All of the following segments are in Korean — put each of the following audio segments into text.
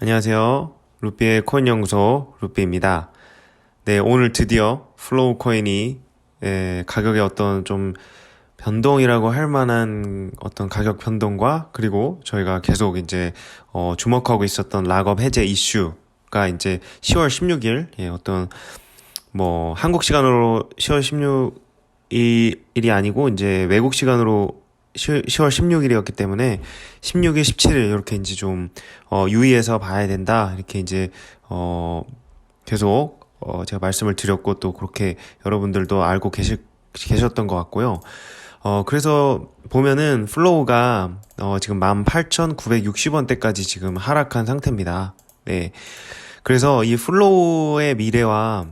안녕하세요. 루피의 코인 연구소 루피입니다. 네, 오늘 드디어 플로우 코인이 에, 가격의 어떤 좀 변동이라고 할 만한 어떤 가격 변동과 그리고 저희가 계속 이제 어, 주목하고 있었던 락업 해제 이슈가 이제 10월 16일 예, 어떤 뭐 한국 시간으로 10월 16일이 아니고 이제 외국 시간으로 10월 16일이었기 때문에 16일, 17일 이렇게 이제 좀 어, 유의해서 봐야 된다 이렇게 이제 어, 계속 어, 제가 말씀을 드렸고 또 그렇게 여러분들도 알고 계시, 계셨던 것 같고요. 어, 그래서 보면은 플로우가 어, 지금 18,960원대까지 지금 하락한 상태입니다. 네. 그래서 이 플로우의 미래와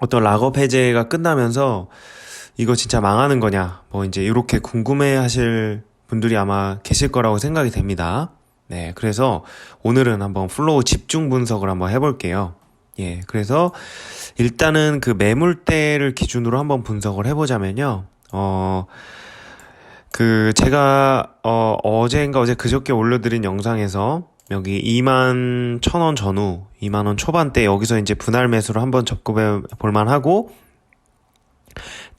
어떤 락업 해제가 끝나면서 이거 진짜 망하는 거냐, 뭐 이제 이렇게 궁금해 하실 분들이 아마 계실 거라고 생각이 됩니다. 네, 그래서 오늘은 한번 플로우 집중 분석을 한번 해볼게요. 예, 그래서 일단은 그 매물대를 기준으로 한번 분석을 해보자면요. 어, 그 제가 어, 어제인가 어제 그저께 올려드린 영상에서 여기 2만 1000원 전후, 2만 원 초반대 여기서 이제 분할 매수를 한번 접근해 볼 만하고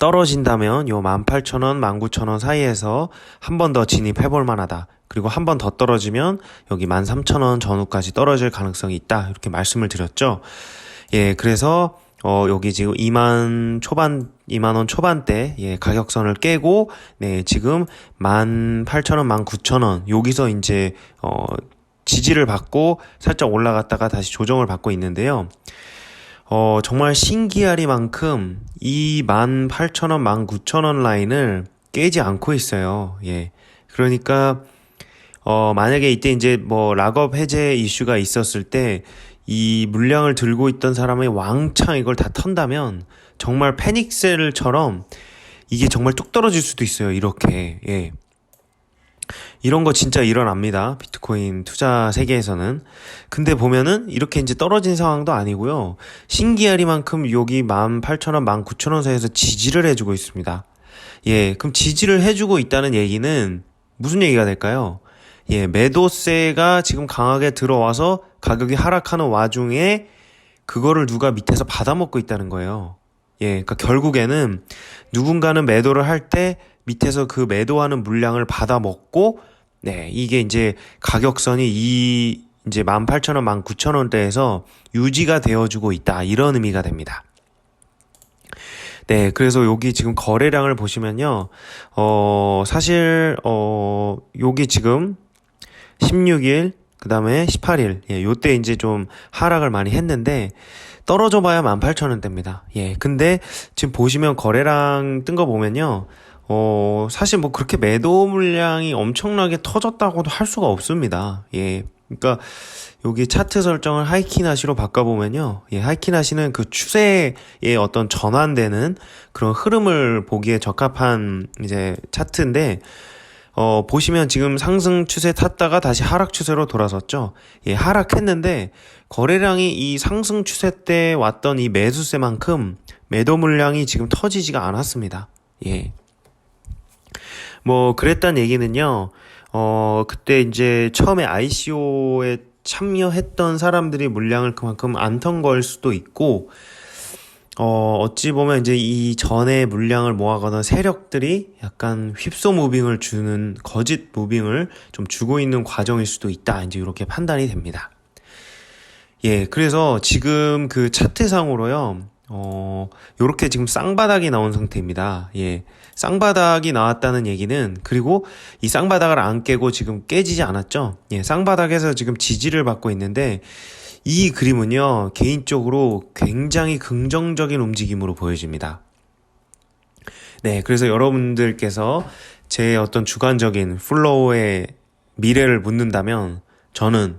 떨어진다면 요 18,000원, 19,000원 사이에서 한 번 더 진입해 볼 만하다. 그리고 한 번 더 떨어지면 여기 13,000원 전후까지 떨어질 가능성이 있다. 이렇게 말씀을 드렸죠. 예, 그래서 어, 여기 지금 2만 초반, 2만원 초반대, 예, 가격선을 깨고, 네, 지금 18,000원, 19,000원, 여기서 이제, 어, 지지를 받고 살짝 올라갔다가 다시 조정을 받고 있는데요. 어, 정말 신기하리만큼 이 18,000원, 19,000원 라인을 깨지 않고 있어요. 예. 그러니까, 어, 만약에 이때 이제 뭐 락업 해제 이슈가 있었을 때 이 물량을 들고 있던 사람이 왕창 이걸 다 턴다면 정말 패닉셀처럼 이게 정말 뚝 떨어질 수도 있어요. 이렇게. 예. 이런 거 진짜 일어납니다. 비트코인 투자 세계에서는. 근데 보면은 이렇게 이제 떨어진 상황도 아니고요. 신기하리만큼 여기 18,000원, 19,000원 사이에서 지지를 해주고 있습니다. 예, 그럼 지지를 해주고 있다는 얘기는 무슨 얘기가 될까요? 예, 매도세가 지금 강하게 들어와서 가격이 하락하는 와중에 그거를 누가 밑에서 받아먹고 있다는 거예요. 예, 그러니까 결국에는 누군가는 매도를 할 때 밑에서 그 매도하는 물량을 받아 먹고 네, 이게 이제 가격선이 이 이제 18,000원, 19,000원대에서 유지가 되어 주고 있다. 이런 의미가 됩니다. 네, 그래서 여기 지금 거래량을 보시면요. 어, 사실, 어, 여기 지금 16일, 그 다음에 18일, 예, 요때 이제 좀 하락을 많이 했는데, 떨어져 봐야 18,000원대입니다. 예, 근데 지금 보시면 거래량 뜬 거 보면요. 어, 사실 뭐 그렇게 매도 물량이 엄청나게 터졌다고도 할 수가 없습니다. 예. 그러니까 여기 차트 설정을 하이키나시로 바꿔보면요. 예, 하이키나시는 그 추세의 어떤 전환되는 그런 흐름을 보기에 적합한 이제 차트인데, 어, 보시면 지금 상승 추세 탔다가 다시 하락 추세로 돌아섰죠. 예, 하락했는데, 거래량이 이 상승 추세 때 왔던 이 매수세만큼 매도 물량이 지금 터지지가 않았습니다. 예. 뭐 그랬단 얘기는요. 어 그때 이제 처음에 ICO에 참여했던 사람들이 물량을 그만큼 안 턴 걸 수도 있고 어 어찌 보면 이제 이 전에 물량을 모아가던 세력들이 약간 휩소 무빙을 주는 거짓 무빙을 좀 주고 있는 과정일 수도 있다. 이제 이렇게 판단이 됩니다. 예, 그래서 지금 그 차트상으로요. 어, 요렇게 지금 쌍바닥이 나온 상태입니다. 예. 쌍바닥이 나왔다는 얘기는, 그리고 이 쌍바닥을 안 깨고 지금 깨지지 않았죠? 예, 쌍바닥에서 지금 지지를 받고 있는데, 이 그림은요, 개인적으로 굉장히 긍정적인 움직임으로 보여집니다. 네, 그래서 여러분들께서 제 어떤 주관적인 플로우의 미래를 묻는다면, 저는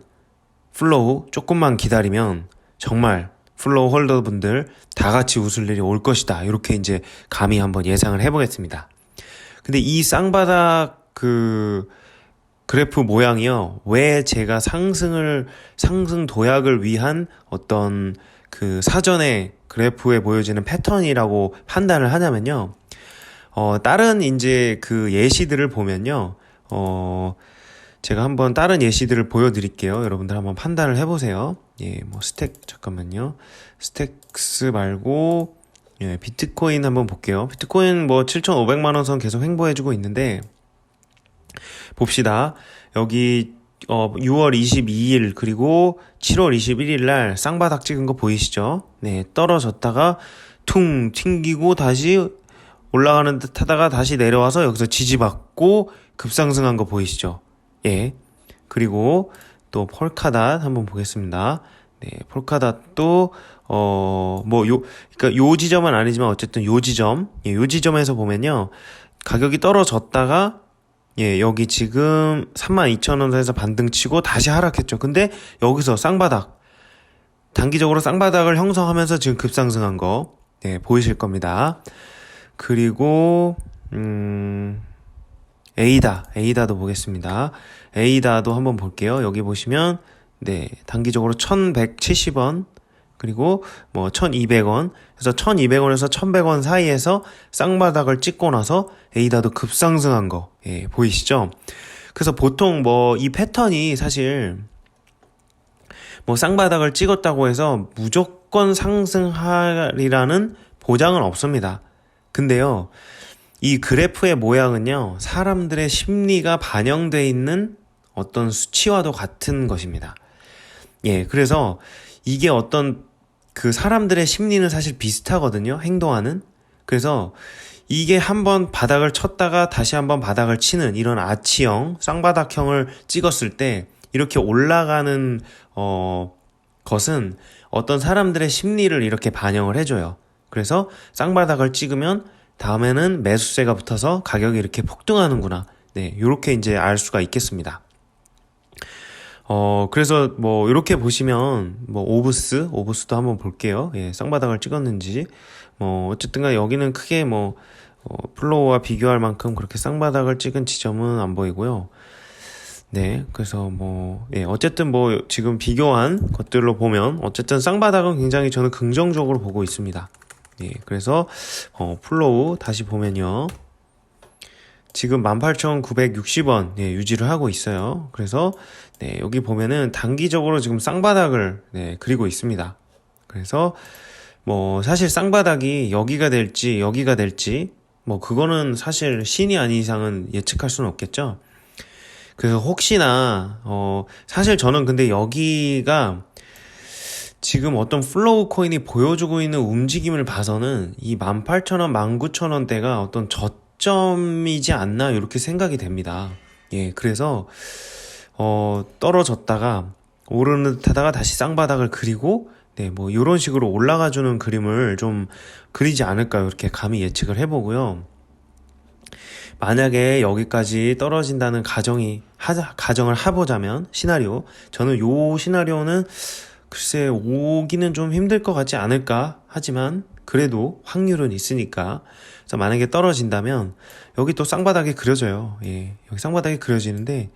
플로우 조금만 기다리면 정말 플로우 홀더 분들 다 같이 웃을 일이 올 것이다. 이렇게 이제 감히 한번 예상을 해보겠습니다. 근데 이 쌍바닥 그 그래프 모양이요. 왜 제가 상승을, 상승 도약을 위한 어떤 그 사전에 그래프에 보여지는 패턴이라고 판단을 하냐면요. 어, 다른 이제 그 예시들을 보면요. 어, 제가 한번 다른 예시들을 보여드릴게요. 여러분들 한번 판단을 해보세요. 예, 뭐 스택 잠깐만요. 스택스 말고 예, 비트코인 한번 볼게요. 비트코인 뭐 7,500만 원 선 계속 횡보해 주고 있는데 봅시다. 여기 어 6월 22일 그리고 7월 21일 날 쌍바닥 찍은 거 보이시죠? 네, 떨어졌다가 퉁 튕기고 다시 올라가는 듯 하다가 다시 내려와서 여기서 지지받고 급상승한 거 보이시죠? 예. 그리고 또 폴카닷 한번 보겠습니다. 네, 폴카닷도 어 뭐 요 그러니까 요 지점은 아니지만 어쨌든 요 지점, 예, 요 지점에서 보면요. 가격이 떨어졌다가 예, 여기 지금 32,000원에서 반등 치고 다시 하락했죠. 근데 여기서 쌍바닥 단기적으로 쌍바닥을 형성하면서 지금 급상승한 거 예, 보이실 겁니다. 그리고 음 에이다, 에이다도 보겠습니다. 에이다도 한번 볼게요. 여기 보시면 네, 단기적으로 1,170원 그리고 뭐 1,200원 그래서 1,200원에서 1,100원 사이에서 쌍바닥을 찍고 나서 에이다도 급상승한 거 예, 보이시죠? 그래서 보통 뭐 이 패턴이 사실 뭐 쌍바닥을 찍었다고 해서 무조건 상승하리라는 보장은 없습니다. 근데요, 이 그래프의 모양은요, 사람들의 심리가 반영돼 있는 어떤 수치와도 같은 것입니다. 예, 그래서 이게 어떤 그 사람들의 심리는 사실 비슷하거든요, 행동하는. 그래서 이게 한번 바닥을 쳤다가 다시 한번 바닥을 치는 이런 아치형, 쌍바닥형을 찍었을 때 이렇게 올라가는, 어, 것은 어떤 사람들의 심리를 이렇게 반영을 해줘요. 그래서 쌍바닥을 찍으면 다음에는 매수세가 붙어서 가격이 이렇게 폭등하는구나. 네, 요렇게 이제 알 수가 있겠습니다. 어, 그래서 뭐, 이렇게 보시면, 뭐, 오브스, 오브스도 한번 볼게요. 예, 쌍바닥을 찍었는지. 뭐, 어쨌든 간 여기는 크게 뭐, 어, 플로우와 비교할 만큼 그렇게 쌍바닥을 찍은 지점은 안 보이고요. 네, 그래서 뭐, 예, 어쨌든 뭐, 지금 비교한 것들로 보면, 어쨌든 쌍바닥은 굉장히 저는 긍정적으로 보고 있습니다. 예, 그래서, 어, 플로우 다시 보면요. 지금 18,960원 예, 유지를 하고 있어요. 그래서 네, 여기 보면은 단기적으로 지금 쌍바닥을 네, 그리고 있습니다. 그래서 뭐 사실 쌍바닥이 여기가 될지 여기가 될지 뭐 그거는 사실 신이 아닌 이상은 예측할 수는 없겠죠. 그래서 혹시나 어 사실 저는 근데 여기가 지금 어떤 플로우 코인이 보여주고 있는 움직임을 봐서는 이 18,000원, 19,000원대가 어떤 저 점이지 않나 이렇게 생각이 됩니다. 예, 그래서 어 떨어졌다가 오르는 듯 하다가 다시 쌍바닥을 그리고 네, 뭐 이런 식으로 올라가 주는 그림을 좀 그리지 않을까 이렇게 감히 예측을 해 보고요. 만약에 여기까지 떨어진다는 가정이 하, 가정을 해보자면 시나리오 저는 요 시나리오는 글쎄 오기는 좀 힘들 것 같지 않을까 하지만 그래도 확률은 있으니까 그래서 만약에 떨어진다면 여기 또 쌍바닥이 그려져요 예 여기 쌍바닥이 그려지는데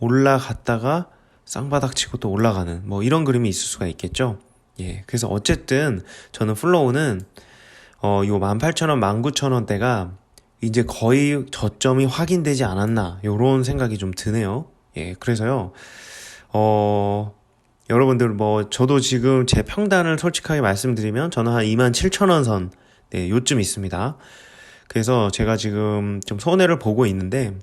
올라갔다가 쌍바닥 치고 또 올라가는 뭐 이런 그림이 있을 수가 있겠죠 예 그래서 어쨌든 저는 플로우는 어 요 18,000원 19,000원대가 이제 거의 저점이 확인되지 않았나 요런 생각이 좀 드네요. 예, 그래서요. 어 여러분들 뭐 저도 지금 제 평단을 솔직하게 말씀드리면 저는 한 2만 7천 원 선, 네, 요쯤 있습니다. 그래서 제가 지금 좀 손해를 보고 있는데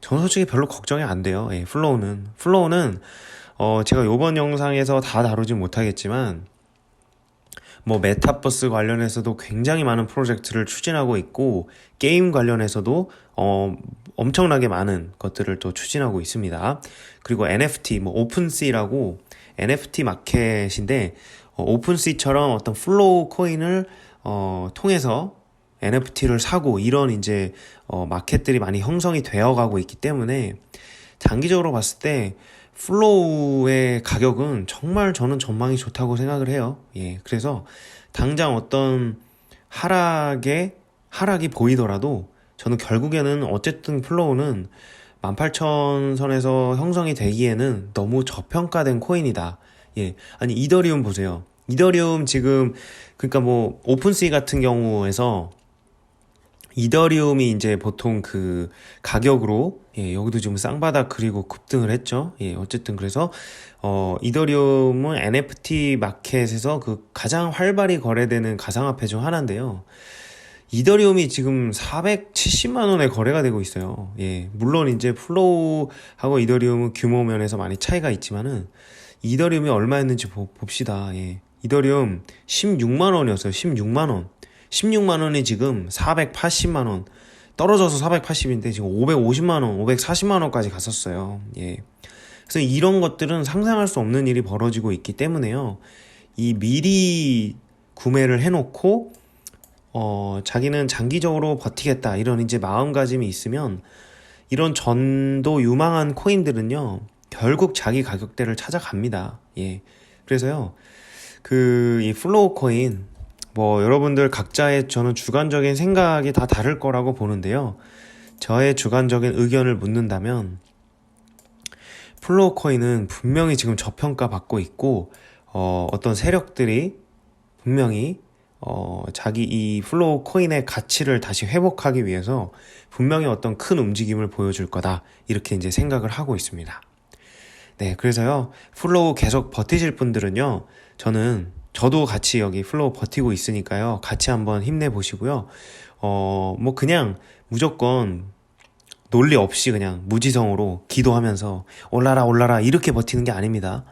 저는 솔직히 별로 걱정이 안 돼요. 예, 플로우는 플로우는 어 제가 요번 영상에서 다 다루지 못하겠지만 뭐 메타버스 관련해서도 굉장히 많은 프로젝트를 추진하고 있고 게임 관련해서도 어 엄청나게 많은 것들을 또 추진하고 있습니다. 그리고 NFT 뭐 오픈시라고 NFT 마켓인데 어, 오픈시처럼 어떤 플로우 코인을 어 통해서 NFT를 사고 이런 이제 어 마켓들이 많이 형성이 되어 가고 있기 때문에 장기적으로 봤을 때 플로우의 가격은 정말 저는 전망이 좋다고 생각을 해요. 예. 그래서 당장 어떤 하락에 하락이 보이더라도 저는 결국에는 어쨌든 플로우는 18,000선에서 형성이 되기에는 너무 저평가된 코인이다. 예. 아니, 이더리움 보세요. 이더리움 지금, 그러니까 뭐, 오픈시 같은 경우에서 이더리움이 이제 보통 그 가격으로 예, 여기도 지금 쌍바닥 그리고 급등을 했죠. 예, 어쨌든 그래서 어 이더리움은 NFT 마켓에서 그 가장 활발히 거래되는 가상화폐 중 하나인데요. 이더리움이 지금 470만 원에 거래가 되고 있어요. 예, 물론 이제 플로우하고 이더리움은 규모 면에서 많이 차이가 있지만은 이더리움이 얼마였는지 보- 봅시다. 예. 이더리움 16만 원이었어요. 16만 원. 16만 원이 지금 480만 원. 떨어져서 480인데 지금 550만 원, 540만 원까지 갔었어요. 예. 그래서 이런 것들은 상상할 수 없는 일이 벌어지고 있기 때문에요. 이 미리 구매를 해놓고 어, 자기는 장기적으로 버티겠다 이런 이제 마음가짐이 있으면 이런 전도 유망한 코인들은요 결국 자기 가격대를 찾아갑니다. 예. 그래서요 그 이 플로우 코인 뭐 여러분들 각자의 저는 주관적인 생각이 다 다를 거라고 보는데요. 저의 주관적인 의견을 묻는다면 플로우 코인은 분명히 지금 저평가 받고 있고 어, 어떤 세력들이 분명히 어, 자기 이 플로우 코인의 가치를 다시 회복하기 위해서 분명히 어떤 큰 움직임을 보여줄 거다. 이렇게 이제 생각을 하고 있습니다. 네, 그래서요, 플로우 계속 버티실 분들은요, 저는, 저도 같이 여기 플로우 버티고 있으니까요, 같이 한번 힘내보시고요, 어, 뭐 그냥 무조건 논리 없이 그냥 무지성으로 기도하면서 올라라, 올라라, 이렇게 버티는 게 아닙니다.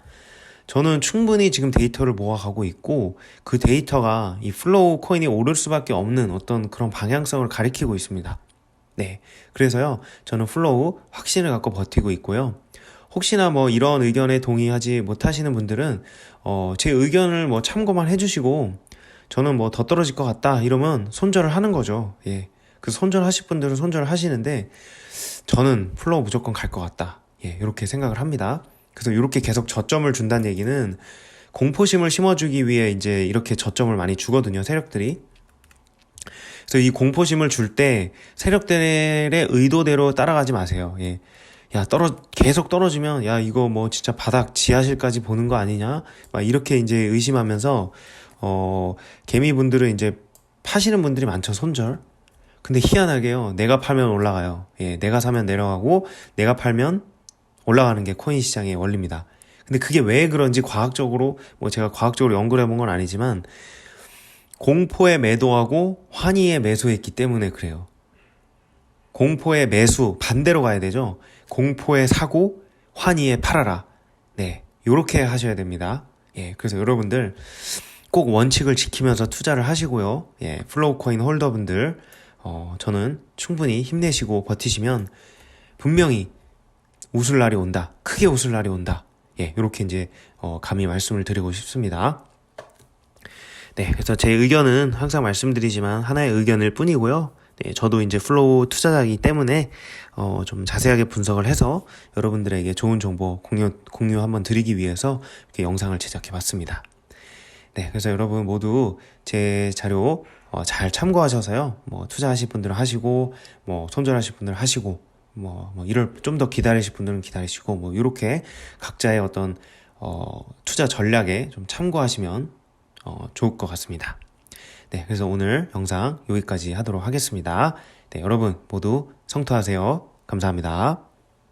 저는 충분히 지금 데이터를 모아가고 있고 그 데이터가 이 플로우 코인이 오를 수밖에 없는 어떤 그런 방향성을 가리키고 있습니다. 네. 그래서요, 저는 플로우 확신을 갖고 버티고 있고요. 혹시나 뭐 이런 의견에 동의하지 못하시는 분들은 어, 제 의견을 뭐 참고만 해주시고 저는 뭐 더 떨어질 것 같다 이러면 손절을 하는 거죠. 예. 그 손절하실 분들은 손절을 하시는데 저는 플로우 무조건 갈 것 같다. 예, 이렇게 생각을 합니다. 그래서 이렇게 계속 저점을 준다는 얘기는 공포심을 심어주기 위해 이제 이렇게 저점을 많이 주거든요, 세력들이. 그래서 이 공포심을 줄 때 세력들의 의도대로 따라가지 마세요. 예. 야, 떨어, 계속 떨어지면, 야, 이거 뭐 진짜 바닥 지하실까지 보는 거 아니냐? 막 이렇게 이제 의심하면서, 어, 개미분들은 이제 파시는 분들이 많죠, 손절. 근데 희한하게요, 내가 팔면 올라가요. 예, 내가 사면 내려가고, 내가 팔면 올라가는 게 코인 시장의 원리입니다. 근데 그게 왜 그런지 과학적으로 뭐 제가 과학적으로 연구를 해본 건 아니지만 공포에 매도하고 환희에 매수했기 때문에 그래요. 공포에 매수 반대로 가야 되죠. 공포에 사고 환희에 팔아라. 네, 요렇게 하셔야 됩니다. 예, 그래서 여러분들 꼭 원칙을 지키면서 투자를 하시고요. 예, 플로우 코인 홀더분들 어, 저는 충분히 힘내시고 버티시면 분명히 웃을 날이 온다. 크게 웃을 날이 온다. 예, 이렇게 이제 어, 감히 말씀을 드리고 싶습니다. 네, 그래서 제 의견은 항상 말씀드리지만 하나의 의견일 뿐이고요. 네, 저도 이제 플로우 투자자이기 때문에 어, 좀 자세하게 분석을 해서 여러분들에게 좋은 정보 공유 공유 한번 드리기 위해서 이렇게 영상을 제작해 봤습니다. 네, 그래서 여러분 모두 제 자료 어, 잘 참고하셔서요. 뭐 투자하실 분들은 하시고 뭐 손절하실 분들은 하시고 뭐, 뭐 이럴 좀 더 기다리실 분들은 기다리시고 뭐 이렇게 각자의 어떤 어, 투자 전략에 좀 참고하시면 어, 좋을 것 같습니다. 네, 그래서 오늘 영상 여기까지 하도록 하겠습니다. 네, 여러분 모두 성투하세요. 감사합니다.